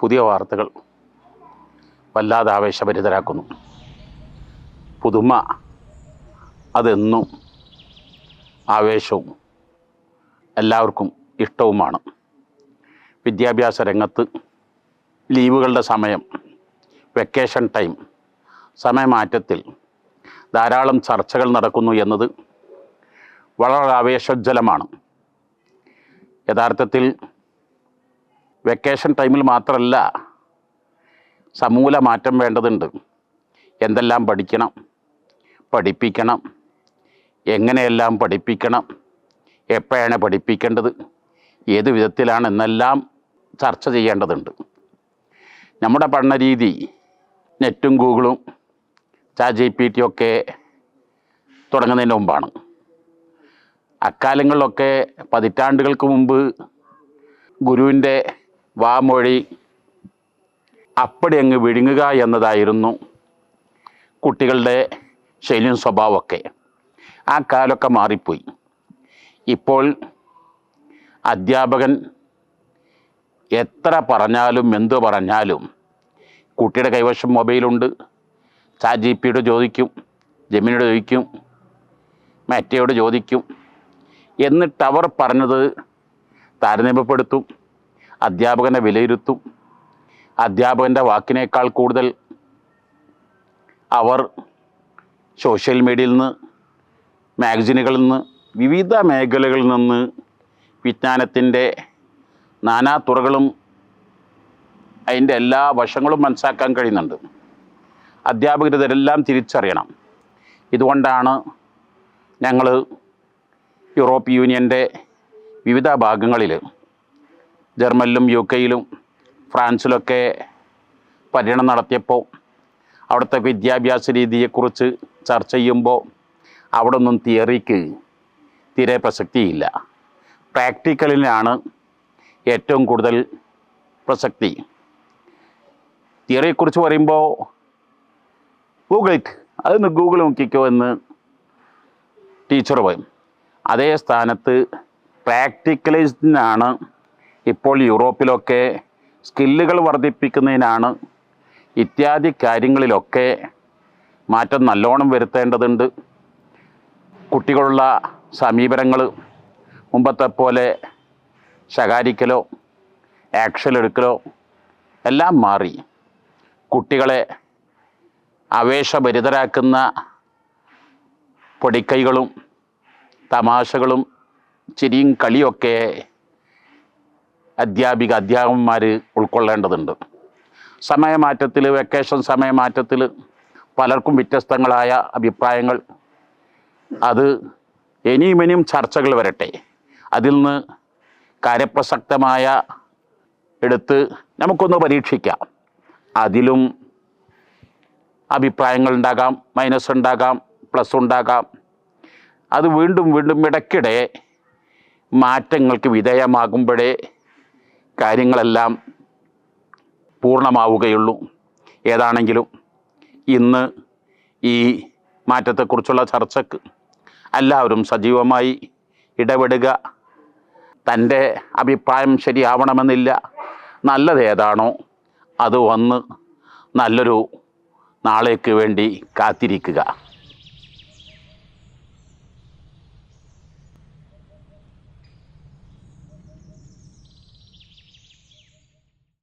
പുതിയ വാർത്തകൾ വല്ലാതെ ആവേശഭരിതരാക്കുന്നു. പുതുമ അതെന്നും ആവേശവും എല്ലാവർക്കും ഇഷ്ടവുമാണ്. വിദ്യാഭ്യാസ രംഗത്ത് ലീവുകളുടെ സമയം വെക്കേഷൻ ടൈം സമയമാറ്റത്തിൽ ധാരാളം ചർച്ചകൾ നടക്കുന്നു എന്നത് വളരെ ആവേശോജ്വലമാണ്. യഥാർത്ഥത്തിൽ വെക്കേഷൻ ടൈമിൽ മാത്രമല്ല സമൂല മാറ്റം വേണ്ടതുണ്ട്. എന്തെല്ലാം പഠിക്കണം? പഠിപ്പിക്കണം. എങ്ങനെയെല്ലാം പഠിപ്പിക്കണം? എപ്പോഴാണ് പഠിപ്പിക്കേണ്ടത്? ഏത് വിധത്തിലാണ് എന്നെല്ലാം ചർച്ച ചെയ്യേണ്ടതുണ്ട്. നമ്മുടെ പഠനരീതി നെറ്റും ഗൂഗിളും ചാറ്റ് ജി പി ടി ഒക്കെ തുടങ്ങുന്നതിന് മുമ്പാണ്. അക്കാലങ്ങളിലൊക്കെ പതിറ്റാണ്ടുകൾക്ക് മുമ്പ് ഗുരുവിന്റെ വാമൊഴി. അപ്പടി അങ്ങ് വിഴുങ്ങുക എന്നതായിരുന്നു കുട്ടികളുടെ ശൈലിയും സ്വഭാവമൊക്കെ. ആ കാലമൊക്കെ മാറിപ്പോയി. ഇപ്പോൾ അധ്യാപകൻ എത്ര പറഞ്ഞാലും എന്തു പറഞ്ഞാലും കുട്ടിയുടെ കൈവശം മൊബൈലുണ്ട്. ചാറ്റ് ജി പിയോട് ചോദിക്കും ജമീനോട് ചോദിക്കും മറ്റയോട് ചോദിക്കും. എന്നിട്ട് അവർ പറഞ്ഞത് താരതമ്യപ്പെടുത്തും. അധ്യാപകനെ വിലയിരുത്തും. അധ്യാപകന്റെ വാക്കിനേക്കാൾ കൂടുതൽ അവർ സോഷ്യൽ മീഡിയയിൽ നിന്ന് മാഗസിനുകളിൽ നിന്ന് വിവിധ മേഖലകളിൽ നിന്ന് വിജ്ഞാനത്തിന്റെ നാനാ തുറകളും അതിന്റെ എല്ലാ വശങ്ങളും മനസ്സിലാക്കാൻ കഴിയുന്നുണ്ട്. അധ്യാപകർ ഇതെല്ലാം തിരിച്ചറിയണം. ഇതുകൊണ്ടാണ് ഞങ്ങൾ യൂറോപ്യൻ യൂണിയന്റെ വിവിധ ഭാഗങ്ങളിൽ ജർമ്മനിലും യു കെയിലും ഫ്രാൻസിലൊക്കെ പര്യടനം നടത്തിയപ്പോൾ അവിടുത്തെ വിദ്യാഭ്യാസ രീതിയെക്കുറിച്ച് ചർച്ച ചെയ്യുമ്പോൾ അവിടെ ഒന്നും തിയറിക്ക് തീരെ പ്രസക്തിയില്ല. പ്രാക്ടിക്കലിനാണ് ഏറ്റവും കൂടുതൽ പ്രസക്തി. തിയറിയെക്കുറിച്ച് പറയുമ്പോൾ ഗൂഗിൾക്ക് അതൊന്ന് ഗൂഗിൾ നോക്കിക്കോ എന്ന് ടീച്ചർ പറയും. അതേ സ്ഥാനത്ത് പ്രാക്ടിക്കലൈസിനാണ് ഇപ്പോൾ യൂറോപ്പിലൊക്കെ സ്കില്ലുകൾ വർദ്ധിപ്പിക്കുന്നതിനാണ് ഇത്യാദി കാര്യങ്ങളിലൊക്കെ മാറ്റം നല്ലോണം വരുത്തേണ്ടതുണ്ട്. കുട്ടികളുള്ള സമീപനങ്ങൾ മുമ്പത്തെ പോലെ ശകാരിക്കലോ ആക്ഷൻ എടുക്കലോ എല്ലാം മാറി. കുട്ടികളെ ആവേശഭരിതരാക്കുന്ന പൊടിക്കൈകളും തമാശകളും ചിരിയും കളിയൊക്കെ അധ്യാപിക അധ്യാപകന്മാർ ഉൾക്കൊള്ളേണ്ടതുണ്ട്. സമയമാറ്റത്തിൽ വെക്കേഷൻ സമയമാറ്റത്തിൽ പലർക്കും വ്യത്യസ്തങ്ങളായ അഭിപ്രായങ്ങൾ. അത് ഇനിയും ഇനിയും ചർച്ചകൾ വരട്ടെ. അതിൽ നിന്ന് കാര്യപ്രസക്തമായ എടുത്ത് നമുക്കൊന്ന് പരീക്ഷിക്കാം. അതിലും അഭിപ്രായങ്ങൾ ഉണ്ടാകാം മൈനസ് ഉണ്ടാകാം പ്ലസ് ഉണ്ടാകാം. അത് വീണ്ടും വീണ്ടും ഇടയ്ക്കിടെ മാറ്റങ്ങൾക്ക് വിധേയമാകുമ്പോഴേ കാര്യങ്ങളെല്ലാം പൂർണമാവുകയുള്ളൂ. ഏതാണെങ്കിലും ഇന്ന് ഈ മാറ്റത്തെക്കുറിച്ചുള്ള ചർച്ചക്ക് എല്ലാവരും സജീവമായി ഇടപെടുക. തന്റെ അഭിപ്രായം ശരിയാവണമെന്നില്ല. നല്ലത് ഏതാണോ അത് വന്ന് നല്ലൊരു നാളേക്ക് വേണ്ടി കാത്തിരിക്കുക.